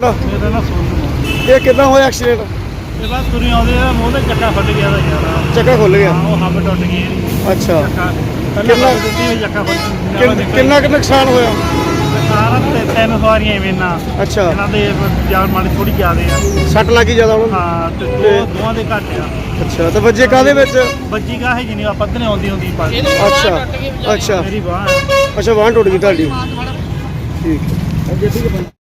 ਮੇਰਾ ਨਾ ਸੋਨੂ ਇਹ ਕਿੱਦਾਂ ਹੋਇਆ ਐਕਸੀਡੈਂਟ? ਇਹ ਬਸ ਤੁਰੀ ਆਉਂਦੇ ਆ ਮੂੰਹ ਤੇ ਚੱਕਾ ਫਟ ਗਿਆ ਦਾ ਯਾਰ। ਚੱਕਾ ਖੁੱਲ ਗਿਆ? ਹਾਂ ਉਹ ਹੱਬ ਟੁੱਟ ਗਈ। ਇਹਦੀ। ਅੱਛਾ। ਚੱਕਾ। ਕਿੰਨਾ- ਦਿੱਤੀ ਹੋਈ ਚੱਕਾ ਫਟ ਕਿੰਨ- ਕਿੰਨਾ ਕੁ ਨੁਕਸਾਨ ਹੋਇਆ? ਸਾਰਾ ਤੇ ਤਿੰਨ ਸਵਾਰੀਆਂ ਐਵੇਂ ਨਾ ਅੱਛਾ। ਇਹਨਾਂ ਦੇ ਜਾਨ ਮਾੜੀ ਥੋੜੀ ਜ਼ਿਆਦੇ ਆ। ਸੱਟ ਲੱਗੀ ਜ਼ਿਆਦਾ ਉਹਨਾਂ ਹਾਂ ਤੇ ਦੋ ਤੇ- ਦੋਵਾਂ ਦੇ ਘੱਟ ਆ। ਅੱਛਾ ਤੇ ਵੱਜੇ ਕਾਦੇ ਵਿੱਚ? ਬੱਜੀ ਗਾਹ ਜਿਨੀ ਆ ਪੱਧਨੇ ਆਉਂਦੀ ਹੁੰਦੀ ਪਰ ਅੱਛਾ। ਅੱਛਾ। ਮੇਰੀ ਬਾਹ ਅੱਛਾ ਵਾਹਨ ਟੁੱਟ ਗਈ ਤੁਹਾਡੀ। ਠੀਕ ਹੈ।